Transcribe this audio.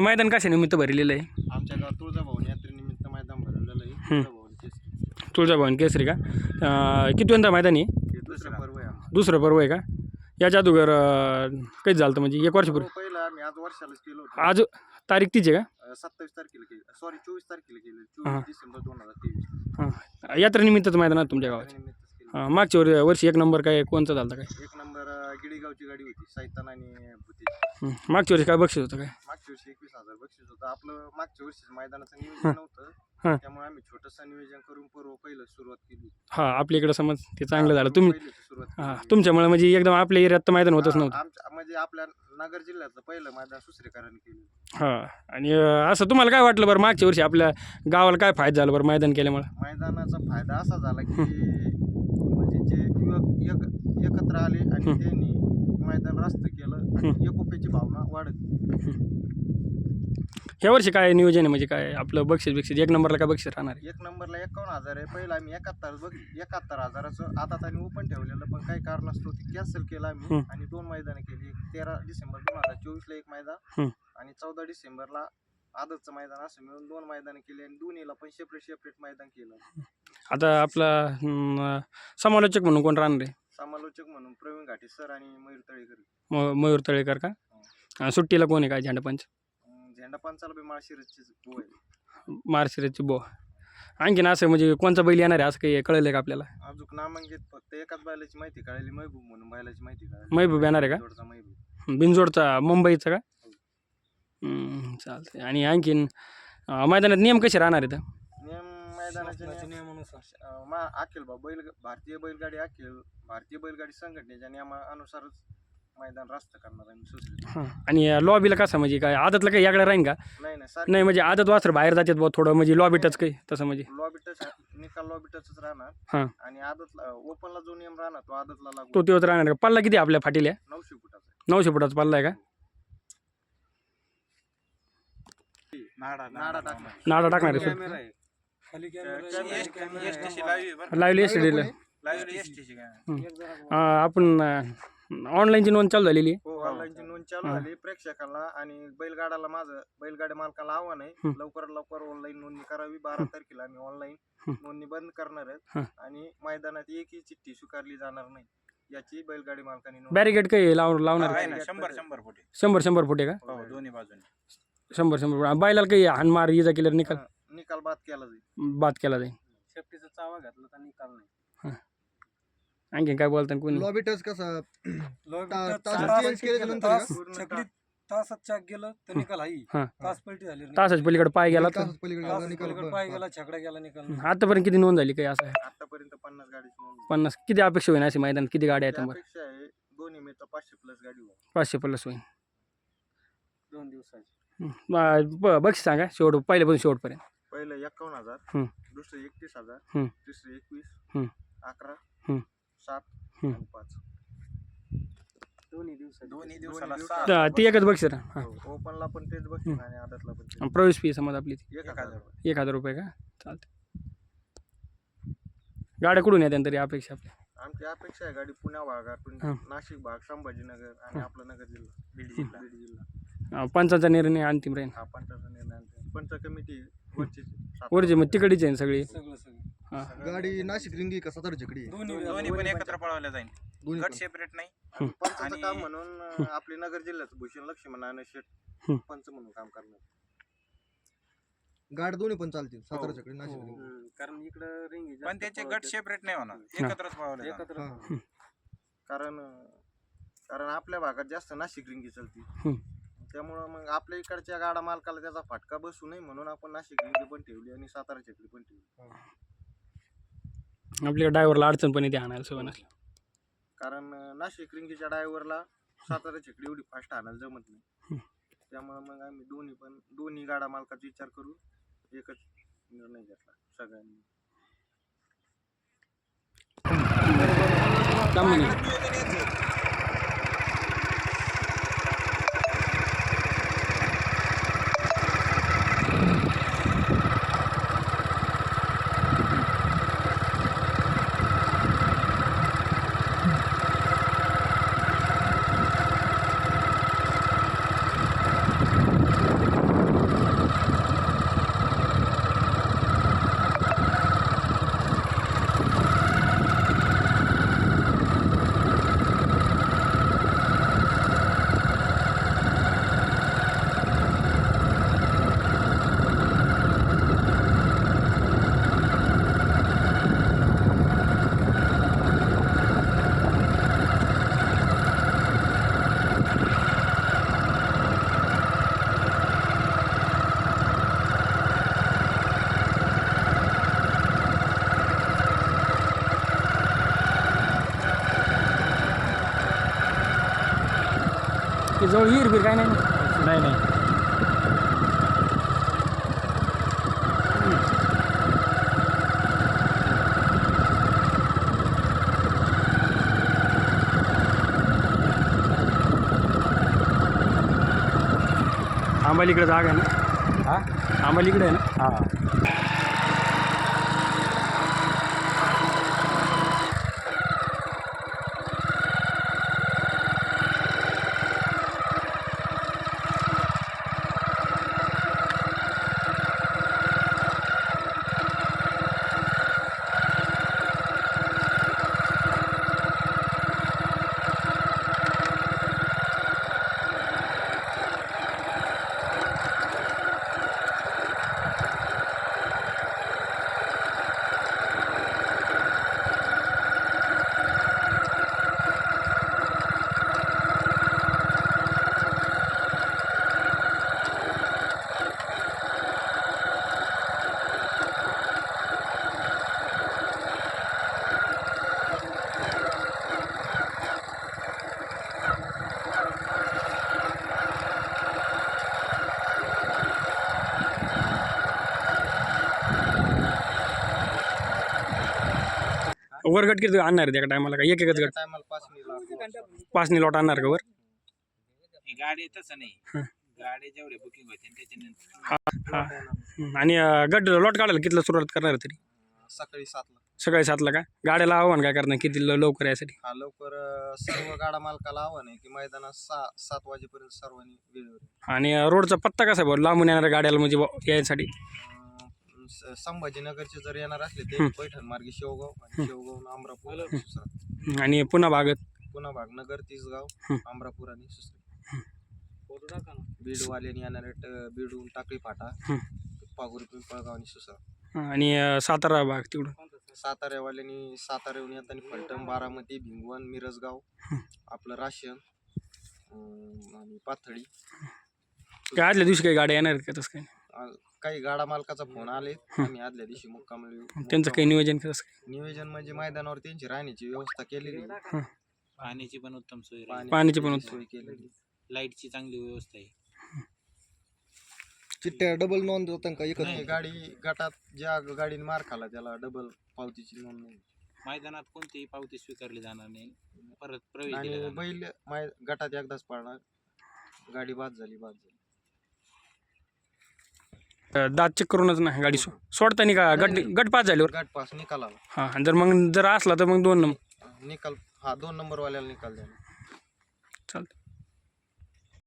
मैदान कशा निमित्त भरलेलं आहे? आमच्या गावात तुळजाभवानी यात्रेनिमित्त मैदान भरलेलं आहे. तुळजाभवानी केसरी. तुळजाभवानी केसरी का? अं, किती वंदा मैदान आहे? हे दुसरं पर्व आहे आमचं. दुसरं पर्व आहे का? याच्या अगोदर अं, कधी झालं होतं म्हणजे? एक वर्षपूर्वी पर्व? पहिलं आम्ही आज वर्षालाच केलं होतं. आज तारीख तीच आहे का? सत्तावीस तारखेला केलं. सॉरी चोवीस तारखेला केलं. चोवीस डिसेंबर दोन हजार तेवीस. हां. यात्रेनिमित्तच मैदान आहे तुमच्या गावात? हां मागच्या वर- वर्षी एक नंबर काय कोणचा झाला होता काय? एक नंबर गिडीगावची गाडी होती सायतान आणि भुती. हं. मागच्या वर्षी काय बक्षीस होतं काय? मागच्या वर्षी एकवीस हजार बक्षीस होतं. आपलं मागच्या वर्षी मैदानाचं नियोजन हां. नव्हतं त्यामुळे आम्ही छोटंसं नियोजन करून पर्व पहिलं सुरुवात केली. हां आपल्या इकडं समज ते चांगलं झालं. तुम्ही पहिलीच सुरुवात हां केली. तुमच्यामुळे म्हणजे एकदम आपल्या एरियात तर मैदान होतच हा, नव्हतं. आमच्या म्हणजे आपल्या नगर जिल्ह्यातलं पहिलं मैदान सुसरेकरांनी केलं हां आणि अं, असं तुम्हाला काय वाटलं बरं? मागच्या वर्षी आपल्या गावाला काय फायदा झाला बरं मैदान केल्यामुळे? मैदानाचा फायदा असा झाला की एक एकत्र आले आणि. त्यांनी मैदान रास्त केलं आणि. एकोप्याची भावना वाढत ह्या वर्षी काय नियोजन आहे? म्हणजे काय आपलं बक्षीस बिक्षीस? एक नंबरला काय बक्षीस राहणार आहे? एक नंबरला एकावन्न हजार आहे. पहिला आम्ही एकाहत्तर बघ एकाहत्तर हजाराचं आता त्यांनी ओपन ठेवलेलं पण काही कारणास्तव ते कॅन्सल केलं आम्ही. आणि दोन मैदानं केली. एक तेरा डिसेंबर दोन हजार चोवीसला एक मैदान. आणि चौदा डिसेंबरला आदतचं मैदान असं मिळून दोन मैदानं केली आणि दोन्हीला पण सेपरेट सेपरेट मैदान केलं. आता आपला हं, समालोचक म्हणून कोण राहणार आहे? समालोचक म्हणून प्रवीण घाटे सर आणि मयूर तळेकर. म- मयूर तळेकर का? अं, सुट्टीला कोण आहे काय झेंडापंच अं, झेंडा पंचाला बी माळशिरसचे भाऊ आहे. मार्शिराची बो आणखीन असं म्हणजे कोणचा बैल येणार आहे? असं काही कळलं आहे का आपल्याला? अजून नामांकित फक्त एकाच बैलाची माहिती कळाली महबूब म्हणून बैलाची माहिती कळाली. महबूब येणार आहे का? जोडचा महबूब. बिनजोडचा मुंबईचा का? हं, चालतंय. आणि आणखीन अं, मैदानात नियम कसे राहणार आहेत? नियम नियमानुसार. अं, मा अखिल बा बैल भारतीय बैलगाडी अखिल भारतीय बैलगाडी संघटनेच्या नियमानुसारच मैदान रास्त करणार आम्ही हां आणि लॉबीला कसं म्हणजे काय आदतला काही याकडे राहीन का? नाही नाही सारखी नाही म्हणजे आदत वासर बाहेर जातात बुवा थोडं म्हणजे लॉबी टच काही तसं म्हणजे. लॉबी टच निकाल लॉबी टचच राहणार. हां. आणि आदतला ओपनला जो नियम राहणार तो आदतला लागू. तो तेवढं राहणार का? पल्ला किती आपल्या फाटील्या नऊशे फुटाचा. नऊशे फुटाचा पल्ला आहे का? नाडा नाडा टाकणार. नाडा टाकणार आहे. कॅमेरा आहे. खाली लाईव्ह एस डीला आपण ऑनलाईनची नोंद चालू झालेली. हो ऑनलाईनची नोंद चालू. झाली. प्रेक्षकांना आणि बैलगाड्याला माझं बैलगाडी मालकाला आव्हान आहे. लवकरात लवकर ऑनलाईन नोंदणी करावी. बारा तारखेला आम्ही ऑनलाईन. नोंदणी बंद करणार. आहेत. आणि मैदानात एकही चिठ्ठी स्वीकारली जाणार नाही. याची बैलगाडी मालकाने बॅरिकेड काही लाव लावणार शंभर शंभर फुटे. शंभर शंभर फुटे का? हो दोन्ही बाजूने. शंभर शंभर फुट. बैलाला काही हानमार इजा केल्यावर निकाल. निकाल बाद केला जाईल. बाद केला जाईल. सेफ्टीचा चावा घातला तर निकाल नाही. आणखीन काय कोणी? लॉबी टच कसा? ता- तास तास चेंज केल्याच्या नंतर तास का? पूर्ण चकलीत तासात चाक गेलं तर निकाल हाई. हाँ. तास पलटी झाली तासाच्या पलीकडे पाय गेला तर? पलीकडे तास गेला, निकाल पलीकडे बरं. पाय गेला छकडा गेला निकाल नाही. आतापर्यंत किती नोंद झाली काही असं? आहे? आतापर्यंत पन्नास गाडीची नोंद झाली. पन्नास. किती अपेक्षा होईल अशी मैदान किती गाड्या आहेत बरं त्यापेक्षा आहे दोन्ही मित्र पाचशे प्लस गाडी होईल. पाचशे प्लस होईल दोन दिवसाची. हं. ब- ब- बक्षीस सांगा शेवट पहिल्यापासून शेवटपर्यंत. पहिलं एक्कावन्न हजार. दुसरं एकतीस हजार. तिसरं एकवीस. अकरा. सात. आणि पाच दोन्ही दिवसाची दोन्ही दिवसाला दिवस- ती एकच बक्षीस हां हो, ओपनला पण तेच बघतील आणि आदतला पण तेच. प्रवेश फी समज आपली ती एक एक हजार. एक हजार रुपये का चालते गाड्या कुठून येत्या तरी अपेक्षा आपल्या आमची अपेक्षा आहे गाडी पुण्या भागातून हं. नाशिक भाग संभाजीनगर आणि हं. आपला नगर जिल्हा बीड जिल्हा बीड जिल्हा अं, पंचांचा निर्णय अंतिम राहील हा पंचाचा निर्णय आणते. पंच कमिटी वरची मग तिकडीच आहे सगळी? सगळं सगळं. हां. सगळ्या गाडी नाशिक रिंगी का सातारा छकडी दोन्ही दोन्ही पण एकत्र पळवल्या जाईल. दोन्ही गट पण. सेपरेट नाही. पंचाचं आणि- काम म्हणून अं, आपले नगर जिल्ह्याचं भूषण लक्ष्मण आणि शेठ हं. पंच म्हणून काम करणार. गाडी दोन्ही पण चालतील हो. छकडी नाशिक रिंगी. कारण इकडं रिंगी पण त्याचे गट सेपरेट नाही होणार. एकत्रच पळवले जाणार. एकत्र हा. कारण कारण आपल्या भागात जास्त नाशिक रिंगी चालती हं. त्यामुळं मग आपल्या इकडच्या गाडा मालकाला त्याचा फटका बसू नये म्हणून आपण नाशिक रिंगी पण ठेवली आणि सातारा चकली पण ठेवली. आपल्या ड्रायव्हरला अडचण पण येते आणायला सवय नसल्या कारण अं, नाशिक रिंगीच्या ड्रायव्हरला सातारा चकली एवढी फास्ट आणायला जमत नाही. त्यामुळं मग आम्ही दोन्ही पण दोन्ही गाडा मालकाचा विचार करून एकच निर्णय घेतला सगळ्यांनी. म्हणे. जवळ विहीर बीर काय नाही. ना नाही. नाही आंबालीकडे जागा आहे ना? हा? आंबालीकडे आहे ना? हा. वरगट किती आणणार आहे त्या टायमाला का एक एकच गट. टायमाला पाच मिनिट पाचनी लॉट आणणार का वर? गाडी तसं नाही. हं. गाडी जेवढे बुकिंग होते त्याच्यानंतर. हा हं. आणि अं, गट लॉट काढायला कितीला सुरुवात करणार आहे तरी? सकाळी सातला. सकाळी सातला का? गाड्याला आव्हान काय करणार? किती ल- लवकर यासाठी? हा लवकर अं, सर्व गाडा मालकाला आव्हान आहे की मैदानात सहा सात वाजेपर्यंत सर्वांनी वेळेवर. आणि अं, रोडचा पत्ता कसा आहे बरं लांबून येणाऱ्या गाड्याला म्हणजे बुवा यायसाठी? संभाजीनगरचे जर येणार असले. ते पैठण मार्गे शेवगाव आणि शेवगाव अमरापूर सुसरा. हं. आणि पुन्हा भागत पुन्हा भागनगर तिसगाव हं. अमरापूर आणि सुसरा बीडवाल्यानी येणारे ट- बीडहून टाकळी फाटा. पागुरी पिंपळगाव आणि सुसरा हं. आणि अं, सातारा भाग तिकडून साताऱ्यावाल्यांनी साताऱ्याहून येताना फलटण बारामती भिंगवण मिरजगाव आपलं राशन अं, आणि पाथडी काय आदल्या दिवशी काही गाड्या येणार आहेत का तसं काही आ- काही गाडा मालकाचा फोन आले आम्ही आदल्या दिवशी मुक्कामला येऊ- त्यांचं काही नियोजन कसं काय? नियोजन म्हणजे मैदानावर त्यांची राहण्याची व्यवस्था केलेली आहे. पाण्याची पण उत्तम सोय राहील. पाण्याची पण उत्तम. सोय केलेली. लाईटची चांगली व्यवस्था आहे. चिठ्ठ्या डबल नोंद होतं का? एकच नाही. गाडी गटात ज्या गाडीने मार खाला त्याला डबल पावतीची नोंद नाही. मैदानात कोणतीही पावती स्वीकारली जाणार नाही. परत प्रवेश दिला आणि जाणार. बैल माय गटात एकदाच पाळणार. गाडी बाद झाली बाद झाली. दात चेक करूनच ना गाडी सो सोडताना का गट गट पास झाल्यावर. गट पास निकाल आला हां आणि जर मग जर असला तर मग दोन नंबर निकाल हा दोन नंबर वाल्याला निकाल द्या. चालतं